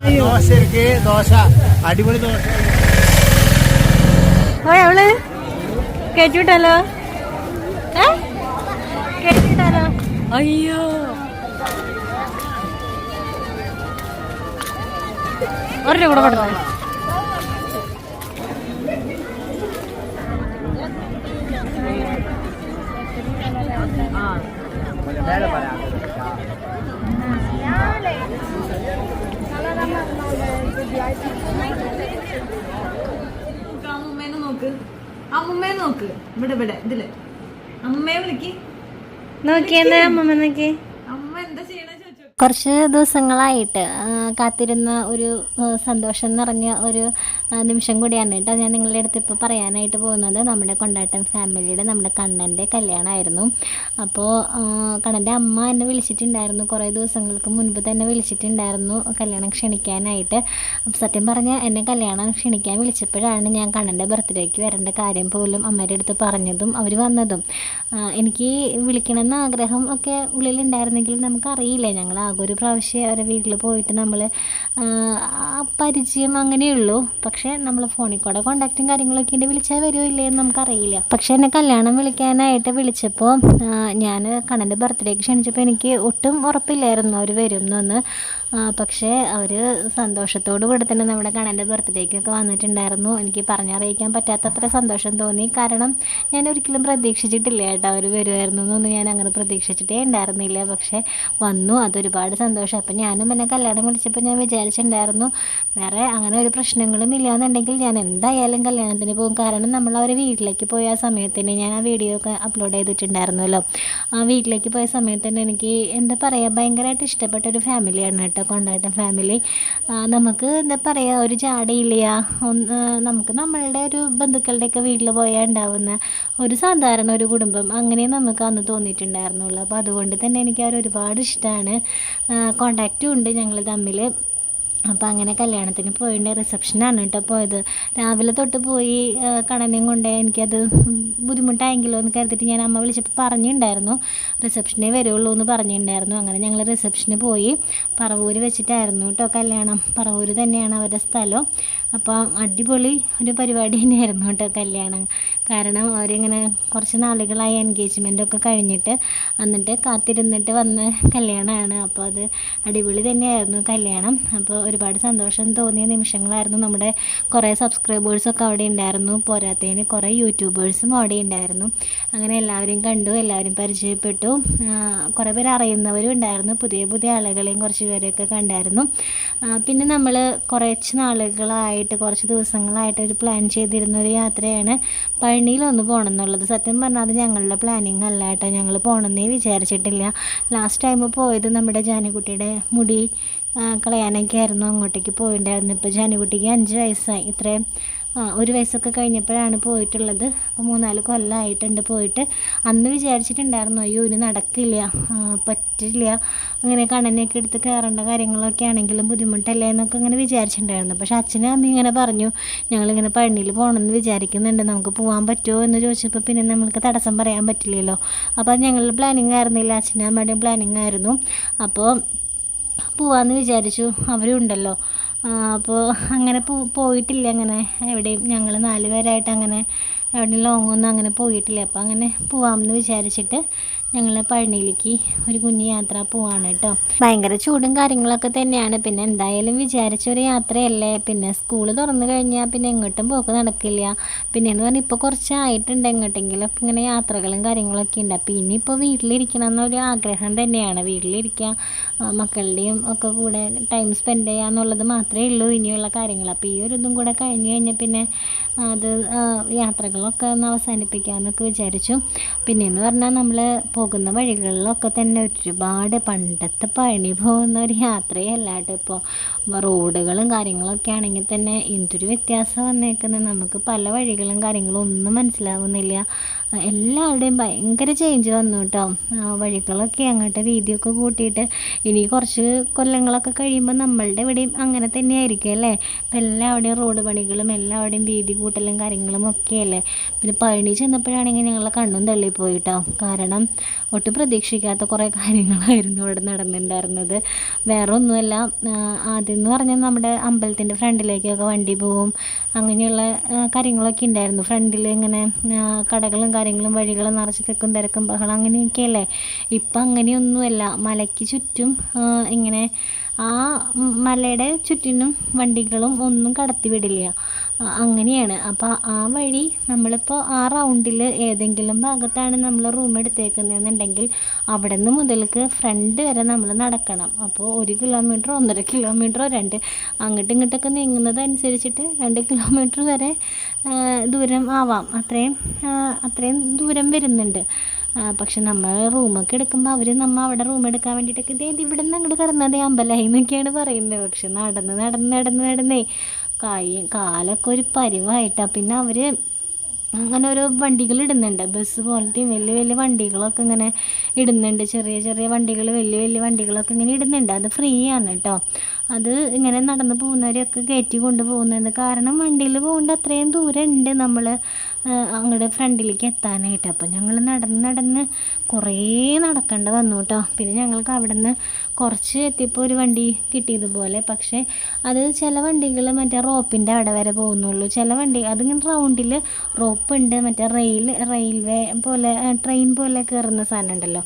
ദോശ ഇരിക്ക് ദോശ അടിപൊളി ദോശ. ഓ അവൾ? കേട്ടിട്ടല്ലോ? ഏ? കേട്ടിട്ടാലോ അയ്യോ. ഒരു കൂടെ കൊടുക്കണം ആ അമ്മൂമ്മേനെ നോക്ക്. ഇവിടെ ഇവിടെ ഇതിൽ. അമ്മയെ വിളിക്ക്. നോക്കിയെന്നാ അമ്മമ്മ നോക്കി അമ്മ എന്താ ചെയ്യണ ചോദിച്ചു. കുറച്ച് ദിവസങ്ങളായിട്ട് കാത്തിരുന്ന ഒരു സന്തോഷം നിറഞ്ഞ ഒരു നിമിഷം കൂടിയാണ് കേട്ടോ ഞാൻ നിങ്ങളുടെ അടുത്ത് ഇപ്പോൾ പറയാനായിട്ട് പോകുന്നത്. നമ്മുടെ കൊണ്ടാട്ടം ഫാമിലിയുടെ നമ്മുടെ കണ്ണന്റെ കല്യാണമായിരുന്നു അപ്പോൾ കണ്ണന്റെ അമ്മ എന്നെ വിളിച്ചിട്ടുണ്ടായിരുന്നു. കുറേ ദിവസങ്ങൾക്ക് മുൻപ് തന്നെ വിളിച്ചിട്ടുണ്ടായിരുന്നു കല്യാണം ക്ഷണിക്കാനായിട്ട്. സത്യം പറഞ്ഞാൽ എന്നെ കല്യാണം ക്ഷണിക്കാൻ വിളിച്ചപ്പോഴാണ് ഞാൻ കണ്ണന്റെ ബർത്ത്ഡേക്ക് വരേണ്ട കാര്യം പോലും അമ്മയുടെ അടുത്ത് പറഞ്ഞതും അവർ വന്നതും. എനിക്ക് വിളിക്കണമെന്ന് ആഗ്രഹം ഒക്കെ ഉള്ളിലുണ്ടായിരുന്നെങ്കിൽ നമുക്കറിയില്ല? ഞങ്ങൾ ആകെ ഒരു പ്രാവശ്യം അവരെ വീട്ടിൽ പോയിട്ട് നമ്മൾ പരിചയം അങ്ങനെയുള്ളൂ. പക്ഷേ നമ്മൾ ഫോണിൽ കൂടെ കോണ്ടാക്റ്റും കാര്യങ്ങളൊക്കെ ഉണ്ട് വിളിച്ചാൽ വരുമോ ഇല്ലേ എന്ന് നമുക്കറിയില്ല. പക്ഷേ എന്നെ കല്യാണം വിളിക്കാനായിട്ട് വിളിച്ചപ്പോൾ ഞാൻ കണ്ണന്റെ ബർത്ത്ഡേക്ക് ക്ഷണിച്ചപ്പോൾ എനിക്ക് ഒട്ടും ഉറപ്പില്ലായിരുന്നു അവർ വരും എന്നൊന്ന് ആ, പക്ഷേ അവർ സന്തോഷത്തോടു കൂടെ തന്നെ നമ്മുടെ കണ്ണന്റെ ബർത്ത്ഡേക്കൊക്കെ വന്നിട്ടുണ്ടായിരുന്നു. എനിക്ക് പറഞ്ഞറിയിക്കാൻ പറ്റാത്തത്ര സന്തോഷം തോന്നി. കാരണം ഞാൻ ഒരിക്കലും പ്രതീക്ഷിച്ചിട്ടില്ല കേട്ടോ അവർ വരുമായിരുന്നു എന്നൊന്നും ഞാൻ അങ്ങനെ പ്രതീക്ഷിച്ചിട്ടേ ഉണ്ടായിരുന്നില്ല. പക്ഷേ വന്നു. അതൊരുപാട് സന്തോഷം. അപ്പം ഞാനും എന്നെ കല്യാണം വിളിച്ചപ്പോൾ ഞാൻ വിചാരിച്ചിട്ടുണ്ടായിരുന്നു വേറെ അങ്ങനെ ഒരു പ്രശ്നങ്ങളും ഇല്ലാന്നുണ്ടെങ്കിൽ ഞാൻ എന്തായാലും കല്യാണത്തിന് പോകും. കാരണം നമ്മൾ അവരെ വീട്ടിലേക്ക് പോയ ആ സമയത്തിന് ഞാൻ ആ വീഡിയോ ഒക്കെ അപ്ലോഡ് ചെയ്തിട്ടുണ്ടായിരുന്നല്ലോ. ആ വീട്ടിലേക്ക് പോയ സമയത്ത് തന്നെ എനിക്ക് എന്താ പറയുക ഭയങ്കരമായിട്ട് ഇഷ്ടപ്പെട്ട ഒരു ഫാമിലിയാണ് കേട്ടോ കൊണ്ടാട്ടം ഫാമിലി നമുക്ക് എന്താ പറയുക ഒരു ജാടയില്ല ഒന്ന് നമുക്ക് നമ്മളുടെ ഒരു ബന്ധുക്കളുടെയൊക്കെ വീട്ടിൽ പോയാൽ ഉണ്ടാവുന്ന ഒരു സാധാരണ ഒരു കുടുംബം അങ്ങനെ നമുക്ക് അന്ന് തോന്നിയിട്ടുണ്ടായിരുന്നുള്ളൂ. അപ്പോൾ അതുകൊണ്ട് തന്നെ എനിക്ക് അവർ ഒരുപാട് ഇഷ്ടമാണ് കോണ്ടാക്റ്റും ഉണ്ട് ഞങ്ങൾ തമ്മിൽ അപ്പോൾ അങ്ങനെ കല്യാണത്തിന് പോയിട്ട് റിസപ്ഷനാണ് കേട്ടോ പോയത്. രാവിലെ തൊട്ട് പോയി ആ, കണ്ണനെയും കൊണ്ട് എനിക്കത് ബുദ്ധിമുട്ടായെങ്കിലോ എന്ന് കരുതിയിട്ട് ഞാൻ അമ്മ വിളിച്ചപ്പോൾ പറഞ്ഞിട്ടുണ്ടായിരുന്നു റിസപ്ഷനേ വരുള്ളൂ എന്ന് പറഞ്ഞിട്ടുണ്ടായിരുന്നു അങ്ങനെ ഞങ്ങൾ റിസപ്ഷന് പോയി. പറവൂര് വെച്ചിട്ടായിരുന്നു കേട്ടോ കല്യാണം. പറവൂര് തന്നെയാണ് അവരുടെ സ്ഥലം. അപ്പോൾ അടിപൊളി ഒരു പരിപാടി തന്നെയായിരുന്നു കേട്ടോ കല്യാണം. കാരണം അവരിങ്ങനെ കുറച്ച് നാളുകളായി എൻഗേജ്മെന്റ് ഒക്കെ കഴിഞ്ഞിട്ട് എന്നിട്ട് കാത്തിരുന്നിട്ട് വന്ന കല്യാണമാണ്. അപ്പോൾ അത് അടിപൊളി തന്നെയായിരുന്നു കല്യാണം. അപ്പോൾ ഒരുപാട് സന്തോഷം തോന്നിയ നിമിഷങ്ങളായിരുന്നു നമ്മുടെ കുറേ സബ്സ്ക്രൈബേഴ്സൊക്കെ അവിടെ ഉണ്ടായിരുന്നു. പോരാത്തതിന് കുറേ യൂട്യൂബേഴ്സും അവിടെ ഉണ്ടായിരുന്നു. അങ്ങനെ എല്ലാവരെയും കണ്ടു എല്ലാവരും പരിചയപ്പെട്ടു. കുറേ പേര് അറിയുന്നവരും ഉണ്ടായിരുന്നു. പുതിയ പുതിയ ആളുകളെയും കുറച്ച് പേരെയൊക്കെ കണ്ടായിരുന്നു. പിന്നെ നമ്മൾ കുറച്ച് നാളുകളായിട്ട് കുറച്ച് ദിവസങ്ങളായിട്ട് ഒരു പ്ലാൻ ചെയ്തിരുന്ന ഒരു യാത്രയാണ് പഴനിയിലൊന്ന് പോകണം എന്നുള്ളത് സത്യം പറഞ്ഞാൽ അത് ഞങ്ങളുടെ പ്ലാനിങ് അല്ല കേട്ടോ. ഞങ്ങൾ പോകണമെന്നേ വിചാരിച്ചിട്ടില്ല. ലാസ്റ്റ് ടൈം പോയത് നമ്മുടെ ജാനകുട്ടിയുടെ മുടി കളയാനൊക്കെ ആയിരുന്നു. അങ്ങോട്ടേക്ക് പോയിട്ടുണ്ടായിരുന്നു ഇപ്പോൾ ജാനുകുട്ടിക്ക് അഞ്ച് വയസ്സായി. ഇത്രയും ഒരു വയസ്സൊക്കെ കഴിഞ്ഞപ്പോഴാണ് പോയിട്ടുള്ളത്. അപ്പോൾ മൂന്നാൽ കൊല്ലമായിട്ടുണ്ട് പോയിട്ട്. അന്ന് വിചാരിച്ചിട്ടുണ്ടായിരുന്നു അയ്യോ ഇനി നടക്കില്ല പറ്റില്ല. അങ്ങനെ കണ്ണനെയൊക്കെ എടുത്ത് കയറേണ്ട കാര്യങ്ങളൊക്കെ ആണെങ്കിലും ബുദ്ധിമുട്ടല്ലേ എന്നൊക്കെ ഇങ്ങനെ വിചാരിച്ചിട്ടുണ്ടായിരുന്നു. പക്ഷെ അച്ഛനും അമ്മയും ഇങ്ങനെ പറഞ്ഞു ഞങ്ങളിങ്ങനെ പഴനിയിൽ പോകണമെന്ന് വിചാരിക്കുന്നുണ്ട്. നമുക്ക് പോകാൻ പറ്റുമോ? എന്ന് ചോദിച്ചപ്പോൾ പിന്നെ നമ്മൾക്ക് തടസ്സം പറയാൻ പറ്റില്ലല്ലോ. അപ്പോൾ അത് ഞങ്ങളുടെ പ്ലാനിങ് ആയിരുന്നില്ല. അച്ഛനും അമ്മയുടെയും പ്ലാനിങ് ആയിരുന്നു. അപ്പോൾ പോവാന്ന് വിചാരിച്ചു. അവരും ഉണ്ടല്ലോ. അപ്പോൾ അങ്ങനെ പോയിട്ടില്ല അങ്ങനെ. എവിടെയും ഞങ്ങൾ നാല് പേരായിട്ട് അങ്ങനെ എവിടെയും ലോങ്ങൊന്നും അങ്ങനെ പോയിട്ടില്ല. അപ്പോൾ അങ്ങനെ പോവാമെന്ന് വിചാരിച്ചിട്ട് ഞങ്ങൾ പഴനിയിലേക്ക് ഒരു കുഞ്ഞു യാത്ര പോവാണ് കേട്ടോ ഭയങ്കര ചൂടും കാര്യങ്ങളൊക്കെ തന്നെയാണ്. പിന്നെ എന്തായാലും വിചാരിച്ചൊരു യാത്രയല്ലേ. പിന്നെ സ്കൂൾ തുറന്നു കഴിഞ്ഞാൽ പിന്നെ എങ്ങോട്ടും പോക്ക് നടക്കില്ല. പിന്നെ എന്ന് പറഞ്ഞാൽ ഇപ്പോൾ കുറച്ചായിട്ടുണ്ട് എങ്ങോട്ടെങ്കിലും ഇങ്ങനെ യാത്രകളും കാര്യങ്ങളൊക്കെ ഉണ്ട്. അപ്പോൾ ഇനിയിപ്പോൾ വീട്ടിലിരിക്കണം എന്നൊരു ആഗ്രഹം തന്നെയാണ്. വീട്ടിലിരിക്കുക മക്കളുടെയും ഒക്കെ കൂടെ ടൈം സ്പെൻഡ് ചെയ്യുക എന്നുള്ളത് മാത്രമേ ഉള്ളൂ ഇനിയുള്ള കാര്യങ്ങൾ അപ്പോൾ ഈ ഒരു ഇതും കൂടെ കഴിഞ്ഞ് കഴിഞ്ഞാൽ പിന്നെ അത് യാത്രകളൊക്കെ ഒന്ന് അവസാനിപ്പിക്കാമെന്നൊക്കെ വിചാരിച്ചു. പിന്നെയെന്ന് പറഞ്ഞാൽ നമ്മൾ പോകുന്ന വഴികളിലൊക്കെ തന്നെ ഒരുപാട് പണ്ടത്തെ പഴനി പോകുന്ന ഒരു യാത്രയല്ല കേട്ടോ ഇപ്പോൾ റോഡുകളും കാര്യങ്ങളൊക്കെ ആണെങ്കിൽ തന്നെ എന്തൊരു വ്യത്യാസം വന്നേക്കുന്നത് നമുക്ക് പല വഴികളും കാര്യങ്ങളും ഒന്നും മനസ്സിലാവുന്നില്ല. എല്ലാവരുടെയും ഭയങ്കര ചേഞ്ച് വന്നു കേട്ടോ വഴികളൊക്കെ അങ്ങോട്ട് വീതിയൊക്കെ കൂട്ടിയിട്ട് ഇനി കുറച്ച് കൊല്ലങ്ങളൊക്കെ കഴിയുമ്പോൾ നമ്മളുടെ ഇവിടെയും അങ്ങനെ തന്നെ ആയിരിക്കും അല്ലേ? ഇപ്പം എല്ലാവരുടെയും റോഡ് പണികളും എല്ലാവരുടെയും വീതി കൂട്ടലും കാര്യങ്ങളും ഒക്കെ അല്ലേ? പിന്നെ പഴനി ചെന്നപ്പോഴാണെങ്കിൽ ഞങ്ങളെ കണ്ണും തള്ളിപ്പോയി കേട്ടോ കാരണം ഒട്ടും പ്രതീക്ഷിക്കാത്ത കുറേ കാര്യങ്ങളായിരുന്നു ഇവിടെ നടന്നിട്ടുണ്ടായിരുന്നത്. വേറെ ഒന്നുമല്ല ആദ്യം എന്ന് പറഞ്ഞാൽ നമ്മുടെ അമ്പലത്തിന്റെ ഫ്രണ്ടിലേക്കൊക്കെ വണ്ടി പോവും. അങ്ങനെയുള്ള കാര്യങ്ങളൊക്കെ ഉണ്ടായിരുന്നു. ഫ്രണ്ടിൽ ഇങ്ങനെ കടകളും കാര്യങ്ങളും വഴികളും നിറച്ച് തെക്കും തിരക്കും ബഹളം അങ്ങനെയൊക്കെയല്ലേ? ഇപ്പം അങ്ങനെയൊന്നുമല്ല. മലയ്ക്ക് ചുറ്റും ഇങ്ങനെ ആ മലയുടെ ചുറ്റിനും വണ്ടികളും ഒന്നും കടത്തി വിടില്ല ആ, അങ്ങനെയാണ്. അപ്പോൾ ആ വഴി നമ്മളിപ്പോൾ ആ റൗണ്ടിൽ ഏതെങ്കിലും ഭാഗത്താണ് നമ്മൾ റൂം എടുത്തേക്കുന്നതെന്നുണ്ടെങ്കിൽ അവിടെ നിന്ന് മുതൽക്ക് ഫ്രണ്ട് വരെ നമ്മൾ നടക്കണം. അപ്പോൾ ഒരു കിലോമീറ്ററോ ഒന്നര കിലോമീറ്ററോ രണ്ട് അങ്ങോട്ടും ഇങ്ങോട്ടൊക്കെ നീങ്ങുന്നതനുസരിച്ചിട്ട് രണ്ട് കിലോമീറ്റർ വരെ ദൂരം ആവാം. അത്രയും അത്രയും ദൂരം വരുന്നുണ്ട്. പക്ഷെ നമ്മൾ റൂമൊക്കെ എടുക്കുമ്പോൾ അവർ നമ്മൾ അവിടെ റൂം എടുക്കാൻ വേണ്ടിയിട്ടൊക്കെ ഇത് ഇവിടെ നിന്ന് അങ്ങോട്ട് കിടന്നതേ അമ്പലമായി എന്നൊക്കെയാണ് പറയുന്നത് പക്ഷെ നടന്ന് നടന്ന് നടന്ന് നടന്നേ കൈ കാലൊക്കെ ഒരു പരിവായിട്ടാണ് പിന്നെ അവർ അങ്ങനെ ഓരോ വണ്ടികൾ ഇടുന്നുണ്ട്. ബസ് പോലത്തെയും വലിയ വലിയ വണ്ടികളൊക്കെ ഇങ്ങനെ ഇടുന്നുണ്ട്. ചെറിയ ചെറിയ വണ്ടികൾ വലിയ വലിയ വണ്ടികളൊക്കെ ഇങ്ങനെ ഇടുന്നുണ്ട്. അത് ഫ്രീ ആണ് കേട്ടോ അത് ഇങ്ങനെ നടന്ന് പോകുന്നവരെയൊക്കെ കയറ്റി കൊണ്ടുപോകുന്നത്. കാരണം വണ്ടിയിൽ പോകേണ്ട അത്രയും ദൂരം ഉണ്ട് നമ്മൾ അങ്ങോട്ട് ഫ്രണ്ടിലേക്ക് എത്താനായിട്ട്. അപ്പോൾ ഞങ്ങൾ നടന്ന് നടന്ന് കുറേ നടക്കേണ്ട വന്നു കേട്ടോ പിന്നെ ഞങ്ങൾക്ക് അവിടെ നിന്ന് കുറച്ച് എത്തിയപ്പോൾ ഒരു വണ്ടി കിട്ടിയതുപോലെ. പക്ഷേ അത് ചില വണ്ടികൾ മറ്റേ റോപ്പിന്റെ അവിടെ വരെ പോകുന്നുള്ളൂ. ചില വണ്ടി അതിങ്ങനെ റൗണ്ടിൽ റോപ്പ് ഉണ്ട് മറ്റേ റെയിൽ റെയിൽവേ പോലെ ട്രെയിൻ പോലെ കയറുന്ന സാധനം ഉണ്ടല്ലോ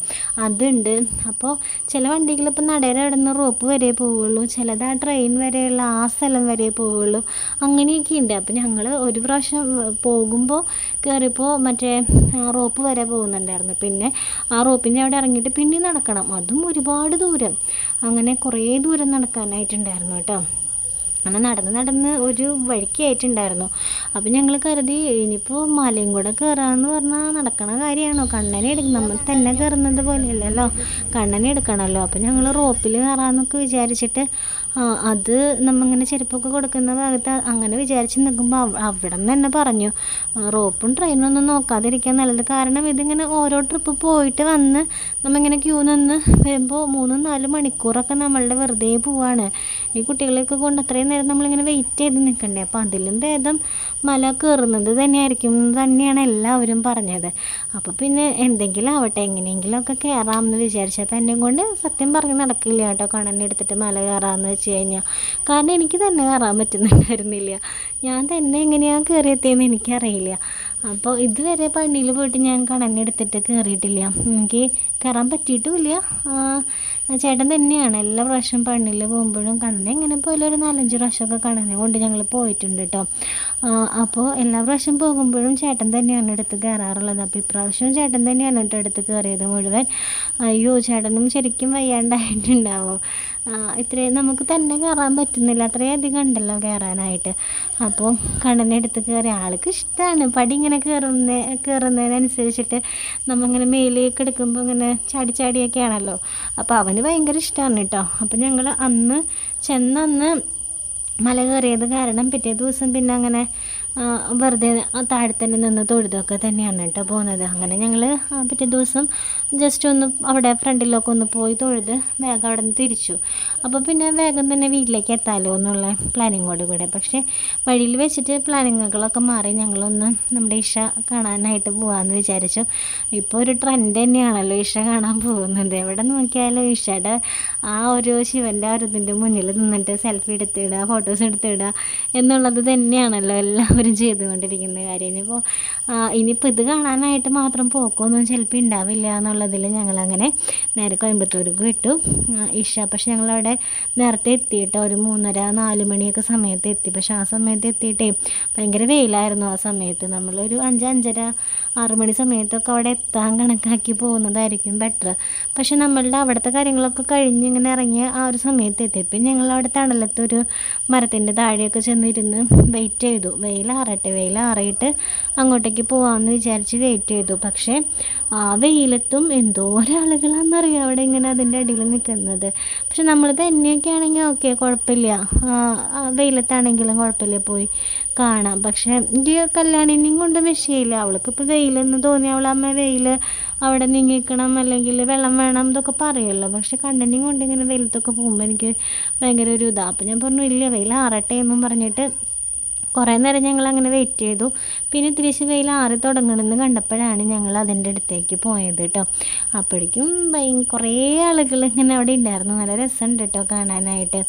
അതുണ്ട്. അപ്പോൾ ചില വണ്ടികൾ ഇപ്പോൾ നടയുടെ അവിടെ നിന്ന് റോപ്പ് വരെ പോവുള്ളൂ. ചിലത് ആ ട്രെയിൻ വരെയുള്ള ആ സ്ഥലം വരെ പോവുള്ളൂ. അങ്ങനെയൊക്കെ ഉണ്ട് അപ്പോൾ ഞങ്ങൾ ഒരു പ്രാവശ്യം പോകുമ്പോൾ കയറിയപ്പോൾ മറ്റേ റോപ്പ് വരെ പോകുന്നുണ്ടായിരുന്നു. പിന്നെ ആ റോപ്പിന്റെ അവിടെ ഇറങ്ങിയിട്ട് പിന്നെ നടക്കണം. അതും ഒരുപാട് ദൂരം. അങ്ങനെ കുറേ ദൂരം നടക്കാനായിട്ടുണ്ടായിരുന്നു കേട്ടോ. അങ്ങനെ നടന്ന് നടന്ന് ഒരു വഴിക്കായിട്ടുണ്ടായിരുന്നു അപ്പം ഞങ്ങൾ കരുതി ഇനിയിപ്പോൾ മലയും കൂടെ കയറാമെന്ന് പറഞ്ഞാൽ നടക്കണ കാര്യമാണോ? കണ്ണനെ എടുക്കും നമ്മൾ തന്നെ കയറുന്നത് പോലെയല്ലല്ലോ. കണ്ണനെ എടുക്കണമല്ലോ അപ്പം ഞങ്ങൾ റോപ്പിൽ കയറാമെന്നൊക്കെ വിചാരിച്ചിട്ട് അത് നമ്മളിങ്ങനെ ചെരുപ്പൊക്കെ കൊടുക്കുന്ന ഭാഗത്ത് അങ്ങനെ വിചാരിച്ച് നിൽക്കുമ്പോൾ അവിടെ നിന്ന് തന്നെ പറഞ്ഞു റോപ്പും ട്രെയിനും ഒന്നും നോക്കാതിരിക്കാൻ നല്ലത്. കാരണം ഇതിങ്ങനെ ഓരോ ട്രിപ്പ് പോയിട്ട് വന്ന് നമ്മളിങ്ങനെ ക്യൂ നിന്ന് വരുമ്പോൾ മൂന്നും നാലും മണിക്കൂറൊക്കെ നമ്മളുടെ വെറുതെ പോവാണ്. ഈ കുട്ടികളെയൊക്കെ കൊണ്ട് അത്രയും നേരം നമ്മളിങ്ങനെ വെയിറ്റ് ചെയ്ത് നിൽക്കണ്ടേ? അപ്പോൾ അതിലും ഭേദം മല കയറുന്നത് തന്നെയായിരിക്കും എന്ന് തന്നെയാണ് എല്ലാവരും പറഞ്ഞത്. അപ്പോൾ പിന്നെ എന്തെങ്കിലും ആവട്ടെ എങ്ങനെയെങ്കിലുമൊക്കെ കയറാമെന്ന് വിചാരിച്ചപ്പോൾ എന്നെ കൊണ്ട് സത്യം പറഞ്ഞ് നടക്കില്ല കേട്ടോ കണ്ണനെടുത്തിട്ട് മല കയറാമെന്ന് വെച്ച് കഴിഞ്ഞാൽ കാരണം എനിക്ക് തന്നെ കയറാൻ പറ്റുന്നുണ്ടായിരുന്നില്ല. ഞാൻ തന്നെ എങ്ങനെയാണ് കയറിയെത്തിയെന്ന് എനിക്കറിയില്ല. അപ്പോൾ ഇതുവരെ പള്ളിയിൽ പോയിട്ട് ഞാൻ കണ്ണനെടുത്തിട്ട് കയറിയിട്ടില്ല എനിക്ക് കയറാൻ പറ്റിയിട്ടുമില്ല ചേട്ടൻ തന്നെയാണ് എല്ലാ പ്രാവശ്യം പെണ്ണിൽ പോകുമ്പോഴും കണ്ണനെ എങ്ങനെ പോലൊരു ഒരു നാലഞ്ച് പ്രാവശ്യമൊക്കെ കണ്ണനെ കൊണ്ട് ഞങ്ങൾ പോയിട്ടുണ്ട് കേട്ടോ. അപ്പോൾ എല്ലാ പ്രാവശ്യം പോകുമ്പോഴും ചേട്ടൻ തന്നെയാണ് എടുത്ത് കയറാറുള്ളത് അപ്പോൾ ഇപ്രാവശ്യവും ചേട്ടൻ തന്നെയാണ് കേട്ടോ എടുത്ത് കയറിയത് മുഴുവൻ. അയ്യോ ചേട്ടനും ശരിക്കും വയ്യാണ്ടായിട്ടുണ്ടാവും. ഇത്രയും നമുക്ക് തന്നെ കയറാൻ പറ്റുന്നില്ല. അത്രയും അധികം ഉണ്ടല്ലോ കയറാനായിട്ട് അപ്പോൾ കണ്ണനെടുത്ത് കയറി ആൾക്ക് ഇഷ്ടമാണ് പടി ഇങ്ങനെ കയറുന്ന കയറുന്നതിനനുസരിച്ചിട്ട് നമ്മളിങ്ങനെ മേലേക്ക് എടുക്കുമ്പോൾ ഇങ്ങനെ ചാടി ചാടിയൊക്കെ ആണല്ലോ. അപ്പോൾ അവന് ഭയങ്കര ഇഷ്ടമാണ് കേട്ടോ. അപ്പോൾ ഞങ്ങൾ അന്ന് ചെന്നന്ന് മല കയറിയത് കാരണം പിറ്റേ ദിവസം പിന്നെ അങ്ങനെ വെറുതെ താഴെ തന്നെ നിന്ന് തൊഴുതൊക്കെ തന്നെയാണ് കേട്ടോ പോകുന്നത്. അങ്ങനെ ഞങ്ങൾ പിറ്റേ ദിവസം ജസ്റ്റ് ഒന്ന് അവിടെ ഫ്രണ്ടിലൊക്കെ ഒന്ന് പോയി തൊഴുത് വേഗം അവിടെ നിന്ന് തിരിച്ചു. അപ്പോൾ പിന്നെ വേഗം തന്നെ വീട്ടിലേക്ക് എത്താലോ എന്നുള്ള പ്ലാനിങ്ങോട് കൂടെ. പക്ഷേ വഴിയിൽ വെച്ചിട്ട് പ്ലാനിങ്ങുകളൊക്കെ മാറി ഞങ്ങളൊന്ന് നമ്മുടെ ഇഷ കാണാനായിട്ട് പോകാമെന്ന് വിചാരിച്ചു. ഇപ്പോൾ ഒരു ട്രെൻഡ് തന്നെയാണല്ലോ ഇഷ കാണാൻ പോകുന്നത്. എവിടെ നോക്കിയാലോ ഇഷയുടെ ആ ഒരു ശിവന്റെ ആ ഒരു ഇതിന്റെ മുന്നിൽ നിന്നിട്ട് സെൽഫി എടുത്തിടുക ഫോട്ടോസ് എടുത്തിടുക എന്നുള്ളത് തന്നെയാണല്ലോ എല്ലാവരും ചെയ്തുകൊണ്ടിരിക്കുന്ന കാര്യം. ഇനിയിപ്പോൾ ഇനിയിപ്പോൾ ഇത് കാണാനായിട്ട് മാത്രം പോക്കൊന്നും ചിലപ്പോൾ ഉണ്ടാവില്ല എന്നുള്ളതിൽ ഞങ്ങളങ്ങനെ നേരെ കോയമ്പത്തൂർക്ക് വിട്ടു. ഇഷ പക്ഷെ ഞങ്ങളവിടെ നേരത്തെ എത്തിയിട്ട് ഒരു മൂന്നര നാല് മണിയൊക്കെ സമയത്ത് എത്തി. പക്ഷെ ആ സമയത്ത് എത്തിയിട്ടേ ഭയങ്കര വെയിലായിരുന്നു ആ സമയത്ത്. നമ്മളൊരു അഞ്ച് അഞ്ചര ആറ് മണി സമയത്തൊക്കെ അവിടെ എത്താൻ കണക്കാക്കി പോകുന്നതായിരിക്കും ബെറ്റർ പക്ഷെ നമ്മളുടെ അവിടുത്തെ കാര്യങ്ങളൊക്കെ കഴിഞ്ഞ് ഇങ്ങനെ ഇറങ്ങിയ ആ ഒരു സമയത്ത് എത്തിയപ്പോൾ ഞങ്ങൾ അവിടെ തണലത്തൊരു മരത്തിന്റെ താഴെയൊക്കെ ചെന്നിരുന്ന് വെയിറ്റ് ചെയ്തു. വെയിലാറട്ടെ വെയിലാറിയിട്ട് അങ്ങോട്ടേക്ക് പോകാമെന്ന് വിചാരിച്ച് വെയിറ്റ് ചെയ്തു. പക്ഷേ ആ വെയിലത്തും എന്തോ ഒരാളുകളാണെന്നറിയാം അവിടെ ഇങ്ങനെ അതിന്റെ അടിയിൽ നിൽക്കുന്നത്. പക്ഷെ നമ്മൾ തന്നെയൊക്കെ ആണെങ്കിൽ ഓക്കെ കുഴപ്പമില്ല. വെയിലത്താണെങ്കിലും കുഴപ്പമില്ല പോയി. കാണാം. പക്ഷേ ഈ കല്യാണിനെയും കൊണ്ട് വിഷയമില്ല അവൾക്ക് ഇപ്പോൾ വെയിലെന്ന് തോന്നി. അവൾ അമ്മ വെയിൽ അവിടെ നീങ്ങിക്കണം. അല്ലെങ്കിൽ വെള്ളം വേണം എന്നൊക്കെ പറയുമല്ലോ പക്ഷേ കണ്ണനെയും കൊണ്ട് ഇങ്ങനെ വെയിലത്തൊക്കെ പോകുമ്പോൾ എനിക്ക് ഭയങ്കര ഒരു ഇതാണ് അപ്പം ഞാൻ പറഞ്ഞു ഇല്ല വെയിൽ ആറട്ടെ എന്നും പറഞ്ഞിട്ട് കുറേ നേരം ഞങ്ങൾ അങ്ങനെ വെയിറ്റ് ചെയ്തു. പിന്നെ തിരിച്ച് വെയിൽ ആറി തുടങ്ങണമെന്ന് കണ്ടപ്പോഴാണ് ഞങ്ങൾ അതിന്റെ അടുത്തേക്ക് പോയത് കേട്ടോ. അപ്പോഴേക്കും ഭയ കുറേ ആളുകൾ ഇങ്ങനെ അവിടെ ഉണ്ടായിരുന്നു. നല്ല രസമുണ്ട് കേട്ടോ കാണാനായിട്ട്.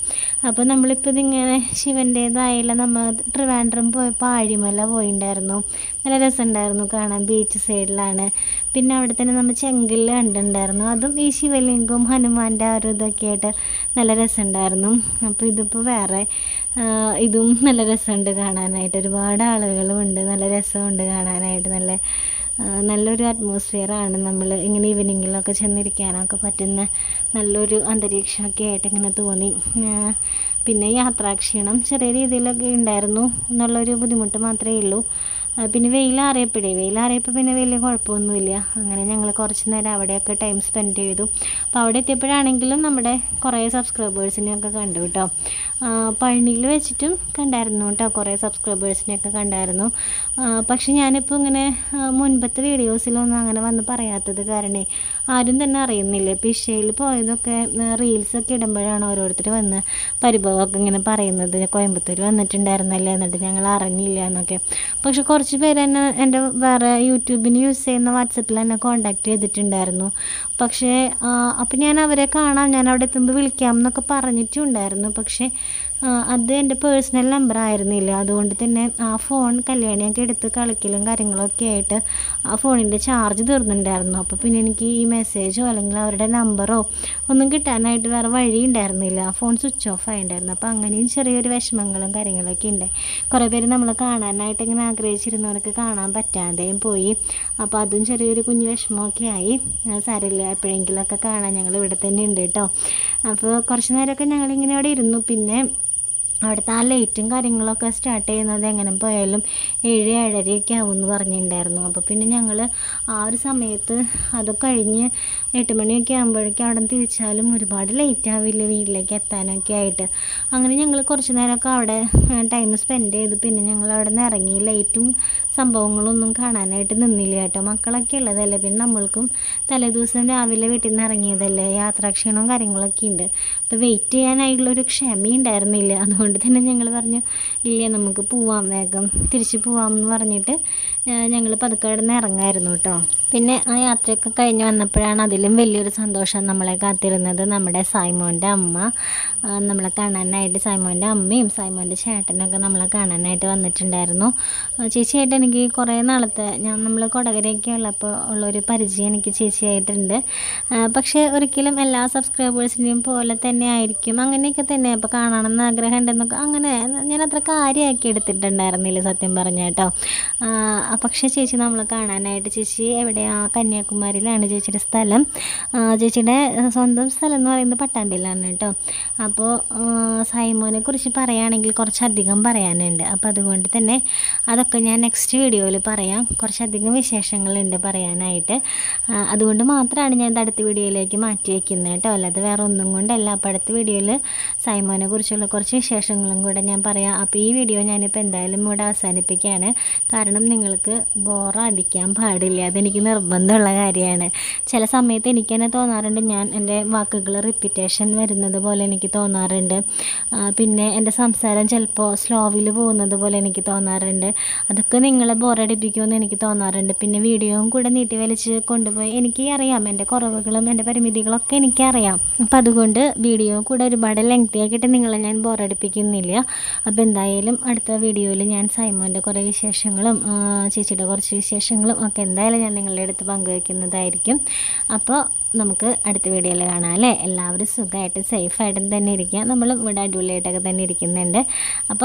അപ്പോൾ നമ്മളിപ്പോൾ ഇതിങ്ങനെ ശിവന്റേതായാലും നമ്മൾ ട്രിവാൻഡ്രം പോയപ്പോൾ ആഴിമല പോയിണ്ടായിരുന്നു. നല്ല രസമുണ്ടായിരുന്നു കാണാൻ ബീച്ച് സൈഡിലാണ്. പിന്നെ അവിടെ തന്നെ നമ്മൾ ചെങ്കല്ല് കണ്ടിട്ടുണ്ടായിരുന്നു. അതും ഈ ശിവലിംഗവും ഹനുമാന്റെ ആ ഒരു ഇതൊക്കെ ആയിട്ട് നല്ല രസമുണ്ടായിരുന്നു. അപ്പോൾ ഇതിപ്പോൾ വേറെ ഇതും നല്ല രസമുണ്ട് കാണാനായിട്ട്. ഒരുപാട് ആളുകളും ഉണ്ട്. നല്ല രസമുണ്ട് കാണാനായിട്ട്. നല്ല നല്ലൊരു അറ്റ്മോസ്ഫിയറാണ് നമ്മൾ ഇങ്ങനെ ഈവനിങ്ങിലൊക്കെ ചെന്നിരിക്കാനൊക്കെ പറ്റുന്ന നല്ലൊരു അന്തരീക്ഷമൊക്കെ ആയിട്ട് ഇങ്ങനെ തോന്നി. പിന്നെ യാത്രാക്ഷീണം ചെറിയ രീതിയിലൊക്കെ ഉണ്ടായിരുന്നു. എന്നുള്ളൊരു ബുദ്ധിമുട്ട് മാത്രമേ ഉള്ളൂ. പിന്നെ വെയിലാറിയപ്പോഴേ വെയിലാറിയപ്പോൾ പിന്നെ വലിയ കുഴപ്പമൊന്നുമില്ല അങ്ങനെ ഞങ്ങൾ കുറച്ച് നേരം അവിടെയൊക്കെ ടൈം സ്പെൻഡ് ചെയ്തു. അപ്പോൾ അവിടെ എത്തിയപ്പോഴാണെങ്കിലും നമ്മുടെ കുറേ സബ്സ്ക്രൈബേഴ്സിനെയൊക്കെ കണ്ടു കേട്ടോ പഴനിയിൽ വെച്ചിട്ടും കണ്ടായിരുന്നു കേട്ടോ കുറേ സബ്സ്ക്രൈബേഴ്സിനെയൊക്കെ കണ്ടായിരുന്നു. പക്ഷെ ഞാനിപ്പോൾ ഇങ്ങനെ മുൻപത്തെ വീഡിയോസിലൊന്നും അങ്ങനെ വന്ന് പറയാത്തത് കാരണേ ആരും തന്നെ അറിയുന്നില്ല. ഇപ്പോൾ ഇഷയിൽ പോയതൊക്കെ റീൽസൊക്കെ ഇടുമ്പോഴാണ് ഓരോരുത്തർ വന്ന് പരിഭവമൊക്കെ ഇങ്ങനെ പറയുന്നത്. കോയമ്പത്തൂർ വന്നിട്ടുണ്ടായിരുന്നല്ലേ എന്നിട്ട് ഞങ്ങൾ അറിഞ്ഞില്ല എന്നൊക്കെ. പക്ഷെ കുറച്ച് പേര് എന്നെ എന്റെ വേറെ യൂട്യൂബിന് യൂസ് ചെയ്യുന്ന വാട്സപ്പിൽ എന്നെ കോണ്ടാക്ട് ചെയ്തിട്ടുണ്ടായിരുന്നു. പക്ഷേ അപ്പം ഞാൻ അവരെ കാണാം ഞാൻ അവിടെ എത്തുമ്പോൾ വിളിക്കാം എന്നൊക്കെ പറഞ്ഞിട്ടുണ്ടായിരുന്നു. പക്ഷേ അത് എന്റെ പേഴ്സണൽ നമ്പർ ആയിരുന്നില്ല. അതുകൊണ്ട് തന്നെ ആ ഫോൺ കല്യാണിയൊക്കെ എടുത്ത് കളിക്കലും കാര്യങ്ങളൊക്കെ ആയിട്ട് ആ ഫോണിന്റെ ചാർജ് തീർന്നിട്ടുണ്ടായിരുന്നു. അപ്പോൾ പിന്നെ എനിക്ക് ഈ മെസ്സേജോ അല്ലെങ്കിൽ അവരുടെ നമ്പറോ ഒന്നും കിട്ടാനായിട്ട് വേറെ വഴി ഉണ്ടായിരുന്നില്ല. ആ ഫോൺ സ്വിച്ച് ഓഫ് ആയിട്ടുണ്ടായിരുന്നു. അപ്പോൾ അങ്ങനെയും ചെറിയൊരു വിഷമങ്ങളും കാര്യങ്ങളൊക്കെ ഉണ്ട്. കുറേ പേര് നമ്മൾ കാണാനായിട്ട് ഇങ്ങനെ ആഗ്രഹിച്ചിരുന്നവർക്ക് കാണാൻ പറ്റാതെയും പോയി. അപ്പോൾ അതും ചെറിയൊരു കുഞ്ഞു വിഷമമൊക്കെ ആയി. സാരമില്ല. എപ്പോഴെങ്കിലുമൊക്കെ കാണാൻ ഞങ്ങൾ ഇവിടെ തന്നെ ഉണ്ട് കേട്ടോ. അപ്പോൾ കുറച്ച് നേരമൊക്കെ ഞങ്ങളിങ്ങനെ അവിടെ ഇരുന്നു. പിന്നെ അവിടുത്തെ ആ ലൈറ്റും കാര്യങ്ങളൊക്കെ സ്റ്റാർട്ട് ചെയ്യുന്നത് എങ്ങനെ പോയാലും ഏഴ് ഏഴരയൊക്കെ ആവും എന്ന് പറഞ്ഞിട്ടുണ്ടായിരുന്നു. അപ്പോൾ പിന്നെ ഞങ്ങൾ ആ ഒരു സമയത്ത് അത് കഴിഞ്ഞ് എട്ട് മണിയൊക്കെ ആകുമ്പോഴേക്കും അവിടെ തിരിച്ചാലും ഒരുപാട് ലേറ്റ് ആവില്ല വീട്ടിലേക്ക് എത്താനൊക്കെ ആയിട്ട്. അങ്ങനെ ഞങ്ങൾ കുറച്ച് നേരമൊക്കെ അവിടെ ടൈം സ്പെൻഡ് ചെയ്ത് പിന്നെ ഞങ്ങൾ അവിടെ നിന്ന് ഇറങ്ങി ലൈറ്റും സംഭവങ്ങളൊന്നും കാണാനായിട്ട് നിന്നില്ല കേട്ടോ. മക്കളൊക്കെ ഉള്ളതല്ലേ? പിന്നെ നമ്മൾക്കും തലേദിവസം രാവിലെ വീട്ടിൽ നിന്ന് ഇറങ്ങിയതല്ലേ? യാത്രാക്ഷീണവും കാര്യങ്ങളൊക്കെ ഉണ്ട്. അപ്പോൾ വെയിറ്റ് ചെയ്യാനായിട്ടുള്ളൊരു ക്ഷമയുണ്ടായിരുന്നില്ല അതുകൊണ്ട് തന്നെ ഞങ്ങൾ പറഞ്ഞു ഇല്ല നമുക്ക് പോവാം വേഗം. തിരിച്ച് പോവാം എന്ന് പറഞ്ഞിട്ട് ഞങ്ങൾ പതുക്കെ അവിടെ നിന്ന് ഇറങ്ങായിരുന്നു കേട്ടോ. പിന്നെ ആ യാത്രയൊക്കെ കഴിഞ്ഞ് വന്നപ്പോഴാണ് അതിലും വലിയൊരു സന്തോഷം നമ്മളെ കാത്തിരുന്നത് നമ്മുടെ സായ്മോന്റെ അമ്മ. നമ്മളെ കാണാനായിട്ട് സായ്മോന്റെ അമ്മയും സായ്മോന്റെ ചേട്ടനൊക്കെ നമ്മളെ കാണാനായിട്ട് വന്നിട്ടുണ്ടായിരുന്നു. ചേച്ചിയായിട്ട് എനിക്ക് കുറേ നാളത്തെ ഞാൻ നമ്മൾ കൊടകരയൊക്കെ ഉള്ളപ്പോൾ ഉള്ളൊരു പരിചയം എനിക്ക് ചേച്ചിയായിട്ടുണ്ട്. പക്ഷേ ഒരിക്കലും എല്ലാ സബ്സ്ക്രൈബേഴ്സിന്റെയും പോലെ തന്നെ ആയിരിക്കും. അങ്ങനെയൊക്കെ തന്നെ അപ്പോൾ കാണണമെന്ന് ആഗ്രഹം ഉണ്ടെന്നൊക്കെ അങ്ങനെ ഞാൻ അത്ര കാര്യമാക്കി എടുത്തിട്ടുണ്ടായിരുന്നില്ല സത്യം പറഞ്ഞ കേട്ടോ. പക്ഷേ ചേച്ചി നമ്മൾ കാണാനായിട്ട് ചേച്ചി എവിടെയാ? കന്യാകുമാരിയിലാണ് ചേച്ചിയുടെ സ്ഥലം. ചേച്ചിയുടെ സ്വന്തം സ്ഥലം എന്ന് പറയുന്നത് പട്ടാമ്പിയിലാണ് കേട്ടോ. അപ്പോൾ സൈമോനെ കുറിച്ച് പറയുകയാണെങ്കിൽ കുറച്ചധികം പറയാനുണ്ട്. അപ്പോൾ അതുകൊണ്ട് തന്നെ അതൊക്കെ ഞാൻ നെക്സ്റ്റ് വീഡിയോയിൽ പറയാം. കുറച്ചധികം വിശേഷങ്ങളുണ്ട് പറയാനായിട്ട്. അതുകൊണ്ട് മാത്രമാണ് ഞാൻ അടുത്ത വീഡിയോയിലേക്ക് മാറ്റി വയ്ക്കുന്നത് കേട്ടോ. അല്ലാതെ വേറെ ഒന്നും കൊണ്ടല്ല. അപ്പോൾ അടുത്ത വീഡിയോയിൽ സൈമോനെ കുറിച്ചുള്ള കുറച്ച് വിശേഷങ്ങളും കൂടെ ഞാൻ പറയാം. അപ്പോൾ ഈ വീഡിയോ ഞാനിപ്പോൾ എന്തായാലും ഇവിടെ അവസാനിപ്പിക്കുകയാണ്. കാരണം നിങ്ങൾക്ക് ബോറടിക്കാൻ പാടില്ല. അതെനിക്ക് നിർബന്ധമുള്ള കാര്യമാണ്. ചില സമയത്ത് എനിക്ക് തന്നെ തോന്നാറുണ്ട് ഞാൻ എന്റെ വാക്കുകൾ റിപ്പീറ്റേഷൻ വരുന്നത് പോലെ എനിക്ക് തോന്നാറുണ്ട്. പിന്നെ എന്റെ സംസാരം ചിലപ്പോൾ സ്ലോവിൽ പോകുന്നത് പോലെ എനിക്ക് തോന്നാറുണ്ട്. അതൊക്കെ നിങ്ങളെ ബോറടിപ്പിക്കുമെന്ന് എനിക്ക് തോന്നാറുണ്ട്. പിന്നെ വീഡിയോയും കൂടെ നീട്ടി വലിച്ച് കൊണ്ടുപോയി എനിക്ക് അറിയാം. എന്റെ കുറവുകളും എന്റെ പരിമിതികളൊക്കെ എനിക്കറിയാം അപ്പം അതുകൊണ്ട് വീഡിയോ കൂടെ ഒരുപാട് ലെങ്തി ആക്കിയിട്ട് നിങ്ങളെ ഞാൻ ബോറടിപ്പിക്കുന്നില്ല. അപ്പോൾ എന്തായാലും അടുത്ത വീഡിയോയിൽ ഞാൻ സൈമോന്റെ കുറേ വിശേഷങ്ങളും ചേച്ചിയുടെ കുറച്ച് വിശേഷങ്ങളും ഒക്കെ എന്തായാലും ഞാൻ നിങ്ങളുടെ അടുത്ത് പങ്കുവയ്ക്കുന്നതായിരിക്കും അപ്പോൾ നമുക്ക് അടുത്ത വീഡിയോയിൽ കാണാം അല്ലേ? എല്ലാവരും സുഖമായിട്ടും സേഫായിട്ടും തന്നെ ഇരിക്കുക. നമ്മളും ഇവിടെ അടിപൊളിയായിട്ടൊക്കെ തന്നെ ഇരിക്കുന്നുണ്ട്. അപ്പോൾ